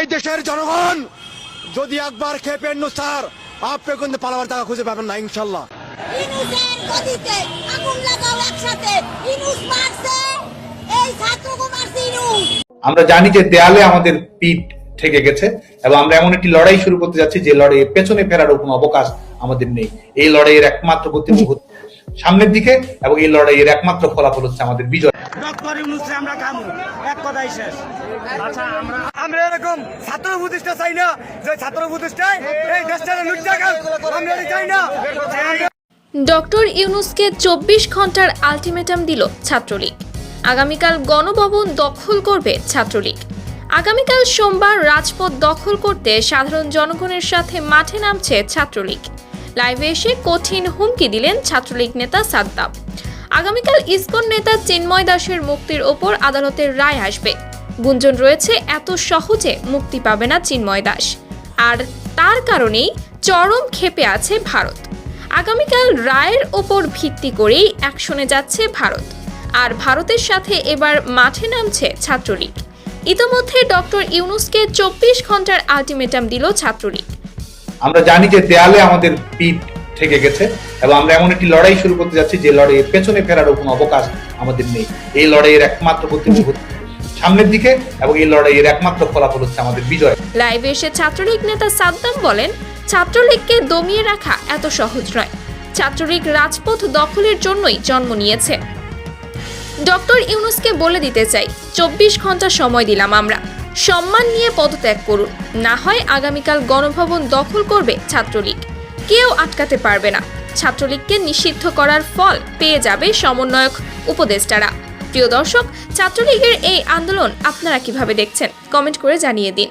এই দেশের জনগণ যদি একবার খেপেন স্যার আপনি কিন্তু পালাবার টাকা খুঁজে পাবেন না ইনশাল্লাহ। ইনুসের গদিতে আগুন লাগাও একসাথে। ইনুস মারছে এই ছাত্রকে মারছে ইনুস। আমরা জানি যে দেয়ালে আমাদের পিঠ ঠেকে গেছে এবং আমরা এমন একটি লড়াই শুরু করতে যাচ্ছি যে লড়াইয়ে পেছনে ফেরার কোনো অবকাশ আমাদের নেই। এই লড়াইয়ের একমাত্র প্রতিমুখ সামনের দিকে এবং এই লড়াইয়ের একমাত্র ফলাফল হচ্ছে আমাদের বিজয়। ডক্টর ইউনুসে আমরা খামু। এক কথাই শেষ। আচ্ছা আমরা আমরা এরকম ছাত্র প্রতিষ্ঠা চাই না যে ছাত্র প্রতিষ্ঠায় এই দেশটা আমরা চাই না। ডক্টর ইউনুসকে চব্বিশ ঘণ্টার আলটিমেটাম দিল ছাত্রলীগ। আগামীকাল গণভবন দখল করবে ছাত্রলীগ। আগামীকাল সোমবার রাজপথ দখল করতে সাধারণ জনগণের সাথে মাঠে নামছে ছাত্রলীগ। লাইভে এসে কঠিন হুমকি দিলেন ছাত্রলীগ নেতা সাদ্দাম। আগামীকাল ইসকন নেতা চিন্ময় দাসের মুক্তির ওপর আদালতের রায় আসবে। গুঞ্জন রয়েছে, এত সহজে মুক্তি পাবে না চিন্ময় দাস। আর তার কারণেই চরম ক্ষেপে আছে ভারত। আগামীকাল রায়ের ওপর ভিত্তি করেই অ্যাকশনে যাচ্ছে ভারত। আর ভারতের সাথে এবার মাঠে নামছে ছাত্রলীগ। ইতোমধ্যে ডক্টর ইউনুসকে চব্বিশ ঘণ্টার আলটিমেটাম দিল ছাত্রলীগ। আমরা জানি যে দেয়ালে আমাদের পিঠ ঠেকে গেছে এবং আমরা এমন একটি লড়াই শুরু করতে যাচ্ছি যে লড়াইয়ে পেছনে ফেরারও কোনো অবকাশ আমাদের নেই। এই লড়াইয়ের একমাত্র প্রতিমুখ সামনের দিকে এবং এই লড়াইয়ের একমাত্র ফলাফল হচ্ছে আমাদের বিজয়। লাইভে এসে ছাত্রলীগ নেতা সাদ্দাম বলেন, ছাত্রলীগকে দমিয়ে রাখা এত সহজ নয়। ছাত্রলীগ রাজপথ দখলের জন্যই জন্ম নিয়েছে। ডক্টর ইউনুসকে বলে দিতে চাই, চব্বিশ ঘণ্টা সময় দিলাম আমরা। সম্মান নিয়ে পদত্যাগ করুন। না হয় আগামীকাল গণভবন দখল করবে ছাত্রলীগ। কেউ আটকাতে পারবে না। ছাত্রলীগকে নিষিদ্ধ করার ফল পেয়ে যাবে সমন্বয়ক উপদেষ্টারা। প্রিয় দর্শক, ছাত্রলীগের এই আন্দোলন আপনারা কীভাবে দেখছেন? কমেন্ট করে জানিয়ে দিন।